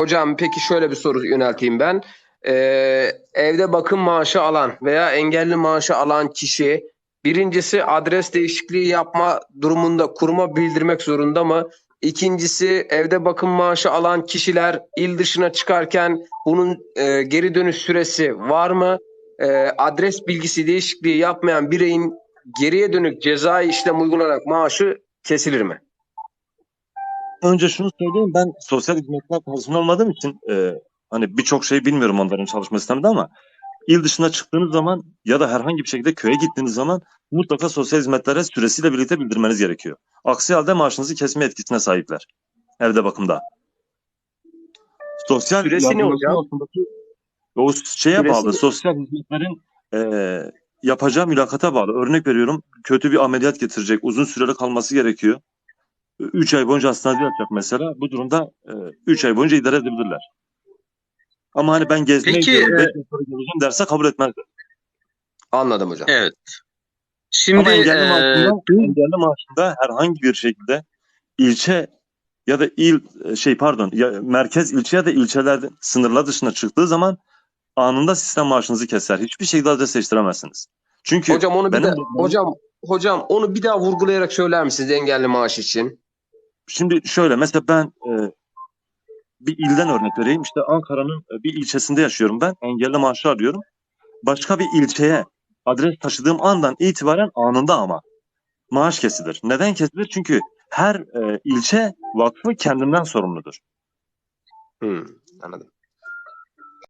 Hocam peki şöyle bir soru yönelteyim ben. Ee, evde bakım maaşı alan veya engelli maaşı alan kişi birincisi adres değişikliği yapma durumunda kuruma bildirmek zorunda mı? İkincisi evde bakım maaşı alan kişiler il dışına çıkarken bunun e, geri dönüş süresi var mı? E, adres bilgisi değişikliği yapmayan bireyin geriye dönük cezai işlem uygulanarak maaşı kesilir mi? Önce şunu söyleyeyim ben sosyal hizmetler personel olmadığım için e, hani birçok şey bilmiyorum onların çalışma sisteminde ama il dışına çıktığınız zaman ya da herhangi bir şekilde köye gittiğiniz zaman mutlaka sosyal hizmetlere süresiyle birlikte bildirmeniz gerekiyor. Aksi halde maaşınızı kesme etkisine sahipler. Evde bakımda. Sosyal Süresi ne hocam? altındaki- O şeye Süresi bağlı. Sosyal hizmetlerin e, yapacağı mülakata bağlı. Örnek veriyorum. Kötü bir ameliyat getirecek. Uzun süreli kalması gerekiyor. 3 ay boyunca hastanede yatacak mesela. Bu durumda 3 ay boyunca idare edebilirler. Ama hani ben gezmeye Peki, gidiyorum, e, 5 gün sonra geleceğim derse kabul etmezler. Anladım hocam. Evet. Şimdi Ama engelli, e, maaşında, engelli maaşında herhangi bir şekilde ilçe ya da il e, şey pardon ya, merkez ilçe ya da ilçelerde sınırlar dışına çıktığı zaman anında sistem maaşınızı keser. Hiçbir şekilde adres değiştiremezsiniz. Çünkü Hocam onu bir de hocam hocam onu bir daha vurgulayarak söyler misiniz engelli maaş için? Şimdi şöyle mesela ben e, bir ilden örnek vereyim. İşte Ankara'nın e, bir ilçesinde yaşıyorum ben. Engelli maaşı arıyorum. Başka bir ilçeye adres taşıdığım andan itibaren anında ama maaş kesilir. Neden kesilir? Çünkü her e, ilçe vakfı kendinden sorumludur. Hmm, anladım.